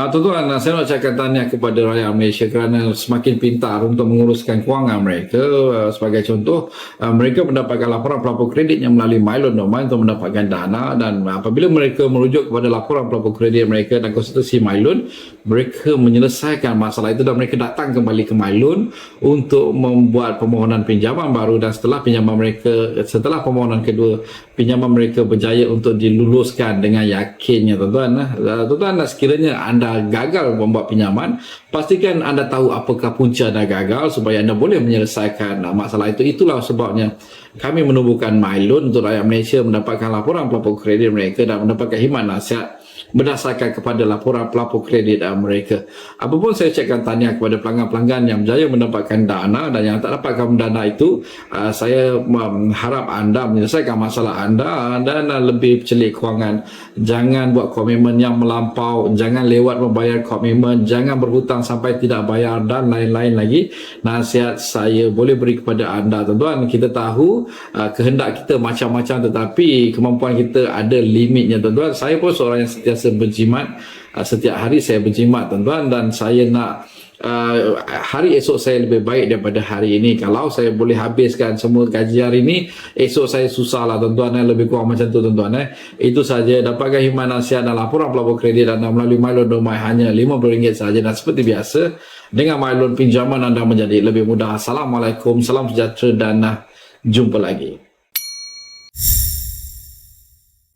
Ah, tuan-tuan, ah, saya nak ucapkan tahniah kepada rakyat Malaysia kerana semakin pintar untuk menguruskan kewangan mereka. Ah, sebagai contoh, ah, mereka mendapatkan laporan pelapor kredit yang melalui Mylon Domain untuk mendapatkan dana dan apabila mereka merujuk kepada laporan pelapor kredit mereka dan konsultasi Mylon, mereka menyelesaikan masalah itu dan mereka datang kembali ke Mylon untuk membuat permohonan pinjaman baru dan setelah pinjaman mereka, setelah permohonan kedua, pinjaman mereka berjaya untuk diluluskan dengan yakinnya tuan-tuan. Tuan-tuan, sekiranya anda gagal membuat pinjaman, pastikan anda tahu apakah punca anda gagal supaya anda boleh menyelesaikan masalah itu. Itulah sebabnya kami menubuhkan MyLoan untuk rakyat Malaysia mendapatkan laporan pelapor kredit mereka dan mendapatkan khidmat nasihat berdasarkan kepada laporan pelapor kredit uh, mereka. Apapun saya ucapkan tahniah kepada pelanggan-pelanggan yang berjaya mendapatkan dana dan yang tak dapatkan dana itu, uh, saya harap anda menyelesaikan masalah anda dan lebih celik kewangan. Jangan buat komitmen yang melampau, jangan lewat membayar komitmen, jangan berhutang sampai tidak bayar dan lain-lain lagi. Nasihat saya boleh beri kepada anda tuan-tuan, kita tahu uh, kehendak kita macam-macam tetapi kemampuan kita ada limitnya tuan-tuan. Saya pun seorang yang sentiasa berjimat uh, setiap hari saya berjimat tuan-tuan dan saya nak uh, hari esok saya lebih baik daripada hari ini. Kalau saya boleh habiskan semua gaji hari ini esok saya susah lah tuan-tuan eh. lebih kurang macam tu tuan-tuan eh. itu saja. Dapatkan khidmat nasihat dan laporan pelapor kredit anda melalui Mylon Domai hanya RM50 saja dan seperti biasa dengan Mylon pinjaman anda menjadi lebih mudah. Assalamualaikum. Salam sejahtera dan uh, jumpa lagi